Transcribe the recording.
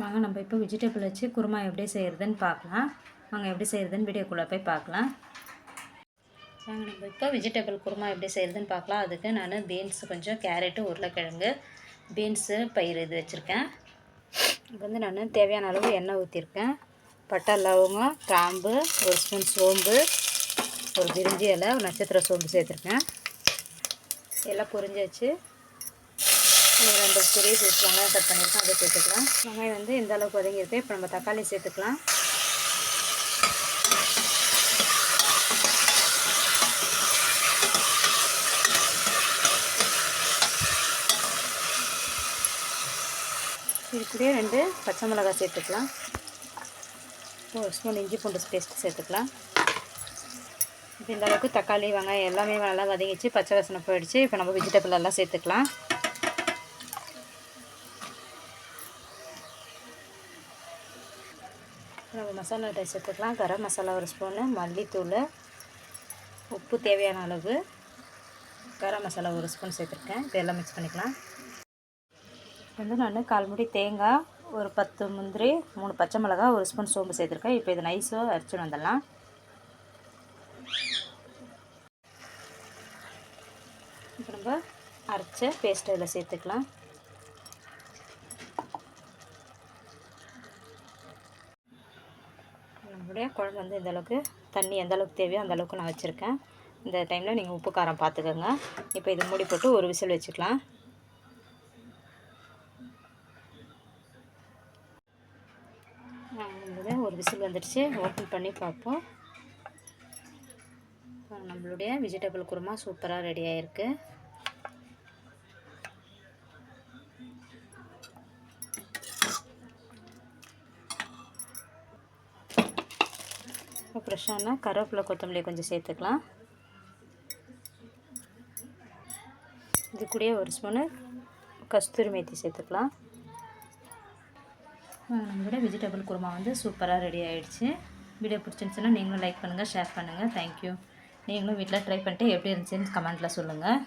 வாங்க நம்ம இப்போ வெஜிடபிள் வச்சு குருமா எப்படி செய்கிறதுன்னு பார்க்கலாம். வாங்க எப்படி செய்கிறதுன்னு வீடியோக்குள்ளே போய் பார்க்கலாம். வாங்க நம்ம இப்போ வெஜிடபிள் குருமா எப்படி செய்கிறதுன்னு பார்க்கலாம். அதுக்கு நான் பீன்ஸ் கொஞ்சம் கேரட்டு உருளைக்கிழங்கு பீன்ஸு பயிர் இது வச்சுருக்கேன். இப்போ வந்து நான் தேவையான அளவு எண்ணெய் ஊற்றிருக்கேன் பட்டை லவங்கம் கிராம்பு ஒரு ஸ்பூன் சோம்பு ஒரு பிரிஞ்சி இலை ஒரு நட்சத்திர சோம்பு சேர்த்துருக்கேன். எல்லாம் பொரிஞ்சு வச்சு இன்னும் ரெண்டு பெரிய சைஸ் வெங்காயம் கட் பண்ணியிருக்கோம் அதை சேர்த்துக்கலாம் வெங்காயம் வந்து எந்த அளவுக்கு ஒதுங்கியிருக்கு இப்போ நம்ம தக்காளி சேர்த்துக்கலாம். இது கூடயே ரெண்டு பச்சை மிளகாய் சேர்த்துக்கலாம். ஒரு ஸ்பூன் இஞ்சி பூண்டு பேஸ்ட் சேர்த்துக்கலாம். இப்போ இந்த அளவுக்கு தக்காளி வெங்காயம் எல்லாமே நல்லா வதங்கிச்சு. பச்சை வாசனை போயிடுச்சு. இப்போ நம்ம வெஜிடபிள் எல்லாம் சேர்த்துக்கலாம். நம்ம மசாலா டைஸ் சேர்த்துக்கலாம் கரம் மசாலா ஒரு ஸ்பூனு மல்லித்தூள் உப்பு தேவையான அளவு. கரம் மசாலா ஒரு ஸ்பூன் சேர்த்துருக்கேன். இப்போ எல்லாம் மிக்ஸ் பண்ணிக்கலாம். வந்து நான் கால்முடி தேங்காய் ஒரு பத்து முந்திரி மூணு பச்சை மிளகா ஒரு ஸ்பூன் சோம்பு சேர்த்துருக்கேன். இப்போ இது நைஸாக அரைச்சின்னு வந்துடலாம். இப்போ நம்ம அரைச்ச பேஸ்ட்டு இதில் சேர்த்துக்கலாம். நம்மளுடைய குழம்பு வந்து இந்தளவுக்கு தண்ணி எந்த அளவுக்கு தேவையோ அந்த அளவுக்கு நான் வச்சுருக்கேன். இந்த டைமில் நீங்கள் உப்பு காரம் பார்த்துக்கோங்க இப்போ இது மூடி போட்டு ஒரு விசில் வச்சுக்கலாம். ஒரு விசில் வந்துடுச்சு. ஓப்பன் பண்ணி பார்ப்போம். நம்மளுடைய வெஜிடபிள் குருமா சூப்பராக ரெடி ஆகிருக்கு ஃப்ரெஷ்ஷான? கருவேப்பிலை கொத்தமல்லி கொஞ்சம் சேர்த்துக்கலாம். இது கூடயே ஒரு ஸ்பூனு கஸ்தூரி மேத்தி சேர்த்துக்கலாம். நம்மளோட வெஜிடபிள் குருமா வந்து சூப்பராக ரெடி ஆகிடுச்சு வீடியோ பிடிச்சிருந்துச்சுன்னா நீங்களும் லைக் பண்ணுங்கள் ஷேர் பண்ணுங்கள் தேங்க்யூ நீங்களும் வீட்டில் ட்ரை பண்ணிட்டு எப்படி இருந்துச்சுன்னு கமெண்ட்டில் சொல்லுங்கள்